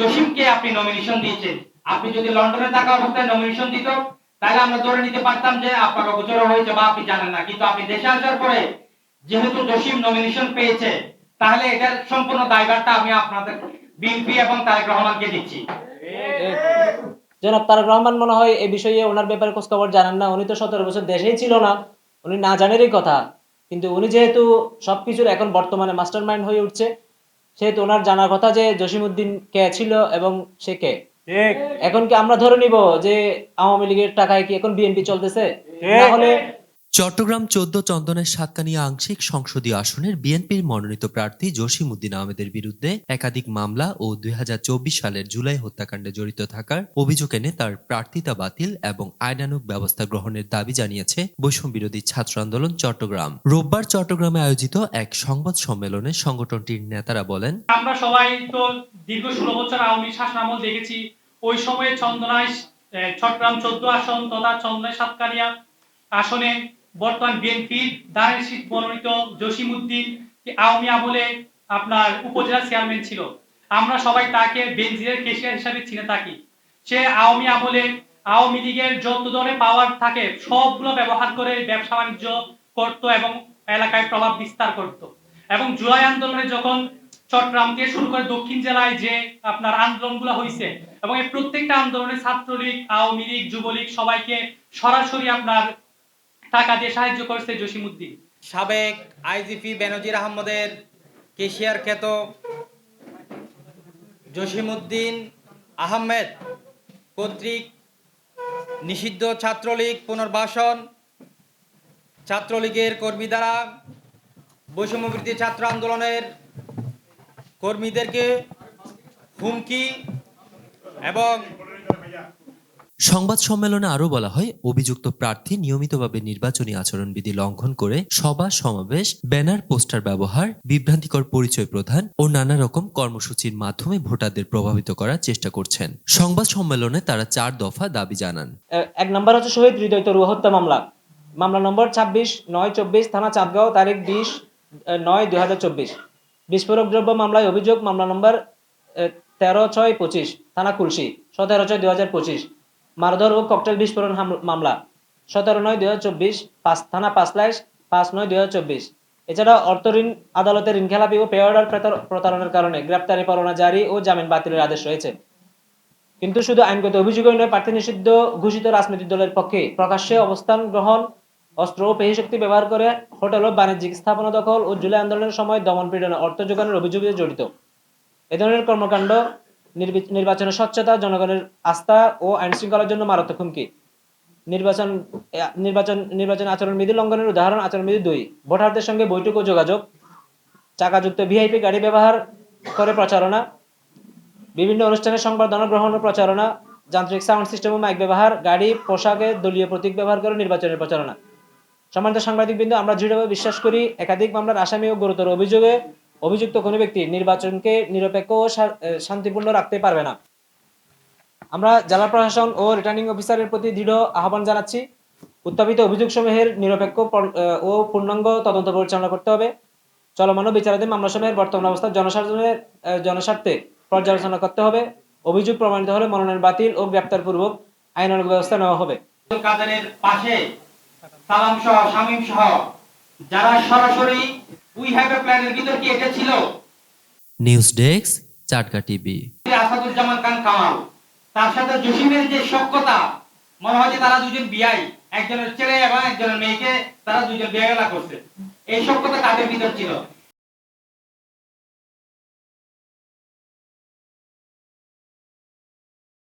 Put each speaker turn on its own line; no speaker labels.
জসিমকে আপনি নমিনেশন দিয়েছেন। আপনি যদি লন্ডনে থাকা অবস্থায় নমিনেশন দিত, তাহলে আমরা ধরে নিতে পারতাম যে আপনার অগোচর হয়েছে বা আপনি জানেন না। কিন্তু আপনি দেশে আসার পরে যেহেতু জসিম নমিনেশন পেয়েছে, তাহলে এটার সম্পূর্ণ দায়ভারটা আমি আপনাদের বিএনপি এবং তারেক রহমানকে দিচ্ছি।
জনাব তারেক রহমান মনে হয় এই বিষয়ে ওনার ব্যাপারে খোঁজ খবর জানেন না। উনি তো সতেরো বছর দেশেই ছিল না। উনি না জানেরই কথা। কিন্তু উনি যেহেতু সবকিছুর এখন বর্তমানে মাস্টার মাইন্ড হয়ে উঠছে সেহেতু ওনার জানার কথা যে জসিম উদ্দিন কে ছিল এবং সে কে? এখন কি আমরা ধরে নিব যে আওয়ামী লীগের টাকায় কি এখন বিএনপি চলতেছে? তাহলে
চট্টগ্রাম চোদ্দ চন্দনের সাতকানিয়া আংশিক সংসদীয় আসনের বিএনপির মনোনীত প্রার্থী জসিম উদ্দিন আহমেদের বিরুদ্ধে একাধিক মামলা ও দুই হাজার চব্বিশ সালের জুলাই হত্যাকাণ্ডে জড়িত থাকার অভিযোগ এনে তার প্রার্থিতা বাতিল এবং আইনানুগ ব্যবস্থা গ্রহণের দাবি জানিয়েছে বৈষম্য বিরোধী ছাত্র আন্দোলন চট্টগ্রাম। রোববার চট্টগ্রামে আয়োজিত এক সংবাদ সম্মেলনে সংগঠনটির নেতারা বলেন,
আমরা সবাই তো দীর্ঘ ষোলো বছর আওয়ামী শাসন আমল দেখেছি। ওই সময়ে চন্দনায় চট্টগ্রাম চোদ্দ আসন তথা চন্দনায় সাতকানিয়া আসনে বর্তমান বিএনপির দানের শীত মনোনীত জসিম আওয়ামী আমলে আপনার উপজেলা চেয়ারম্যান ছিল। আমরা সবাই তাকে বেনজিরের কেশিয়ার হিসাবে চিনে থাকি। সে আওয়ামী আমলে আওয়ামী লীগের যত ধরনের পাওয়ার থাকে, সবগুলো ব্যবহার করে ব্যবসা বাণিজ্য করত এবং এলাকায় প্রভাব বিস্তার করত। এবং জুলাই আন্দোলনে যখন চট্টগ্রাম থেকে শুরু করে দক্ষিণ জেলায় যে আপনার আন্দোলনগুলো হয়েছে এবং এই প্রত্যেকটা আন্দোলনে ছাত্রলীগ, আওয়ামী লীগ, যুবলীগ সবাইকে সরাসরি আপনার টাকা দিয়ে সাহায্য করেছে জসিমউদ্দিন।
সাবেক আইজিপি বেনজির আহমদের কেশিয়ার খ্যাত জসিমউদ্দিন আহমেদ কর্তৃক নিষিদ্ধ ছাত্রলীগ পুনর্বাসন ছাত্রলীগের কর্মী দ্বারা বৈষম্যবৃত্তি ছাত্র আন্দোলনের কর্মীদেরকে হুমকি এবং
সংবাদ সম্মেলনে আরও বলা হয়, অভিযুক্ত প্রার্থী নিয়মিতভাবে নির্বাচনী আচরণবিধি লঙ্ঘন করে সভা, সমাবেশ, ব্যানার, পোস্টার ব্যবহার, বিভ্রান্তিকর পরিচয় প্রদান ও নানা রকম কর্মসূচির মাধ্যমে ভোটারদের প্রভাবিত করার চেষ্টা করছেন। সংবাদ সম্মেলনে তারা চার দফা দাবি জানান।
এক নম্বর হচ্ছে শহীদ হৃদয় তরু হত্যা মামলা। মামলা নম্বর ছাব্বিশ নয় চব্বিশ থানা চাঁদগাঁও, তারিখ বিশ নয় দুই হাজার চব্বিশ। বিস্ফোরক দ্রব্য মামলায় অভিযোগ, মামলা নম্বর তেরো ছয় পঁচিশ, থানা কুলসি, সতেরো ছয় দুই হাজার পঁচিশ। মারধর ও ককটেল বিস্ফোরণ মামলা সতেরো নয় দুই চব্বিশ, পাঁচ, থানা পাঁচ লাইশ, পাঁচ নয় দুই হাজার চব্বিশ। এছাড়া অর্থ ঋণ, আদালতের ঋণ খেলাপি ও পে অর্ডার প্রতার- প্রতারণার কারণে গ্রেপ্তারি পরোয়ানা জারি ও জামিন বাতিলের আদেশ রয়েছে। কিন্তু শুধু আইনগত অভিযোগই নয়, প্রার্থী নিষিদ্ধ ঘোষিত রাজনৈতিক দলের পক্ষে প্রকাশ্যে অবস্থান গ্রহণ, অস্ত্র ও পেশি শক্তি ব্যবহার করে হোটেল ও বাণিজ্যিক স্থাপনা দখল ও জুলাই আন্দোলনের সময় দমন পীড়নে অর্থ যোগানোর অভিযোগে জড়িত। এ ধরনের কর্মকাণ্ড নির্বাচনের স্বচ্ছতা, জনগণের আস্থা ও আইন শৃঙ্খলার জন্য মারাত্মক হুমকি। নির্বাচন নির্বাচন নির্বাচন আচরণবিধি লঙ্ঘনের উদাহরণ আচরণবিধি দুই। ভোটারদের সঙ্গে বৈঠক ও যোগাযোগ। চাকাযুক্ত ভিআইপি গাড়ি ব্যবহার করে প্রচারণা। বিভিন্ন অনুষ্ঠানে সংবর্ধনা গ্রহণ ও প্রচারণা। যান্ত্রিক সাউন্ড সিস্টেম ও মাইক ব্যবহার। গাড়ি, পোশাকে দলীয় প্রতীক ব্যবহার করে নির্বাচনের প্রচারণা। সম্মানিত সাংবাদিকবৃন্দ, আমরা দৃঢ়ভাবে বিশ্বাস করি, একাধিক মামলার আসামি ও গুরুতর অভিযোগে অভিযুক্ত কোনো ব্যক্তি নির্বাচনকে নিরপেক্ষ ও শান্তিপূর্ণ রাখতে পারবে না। আমরা জেলা প্রশাসন ও রিটার্নিং অফিসারের প্রতি দৃঢ় আহ্বান জানাচ্ছি। উত্থাপিত অভিযোগসমূহের নিরপেক্ষ ও পূর্ণাঙ্গ তদন্ত পরিচালনা করতে হবে। চলমান বিচারাধীন মামলাসমূহের বর্তমান অবস্থা জনসাধারণের জনস্বার্থে পর্যালোচনা করতে হবে। অভিযোগ প্রমাণিত হলে মনোনয়ন বাতিল ও গ্রেপ্তার পূর্বক আইনানুগ ব্যবস্থা নেওয়া হবে।
কাদেরের পাশে সালাম সহ শামীম সহ যারা সরাসরি উই হ্যাভ এ প্ল্যানের ভিতর কি এটা ছিল?
News desk Chatka TV
Asaduzzaman Khan Kamal. তার সাথে জসিমের যে সক্ষতা মনে হয় যে তারা দুজন বিয়াই একজনের ছেলে এবং একজনের মেয়েকে তারা দুজন বিয়ে করছে। এই সক্ষতা কাদের ভিতর ছিল?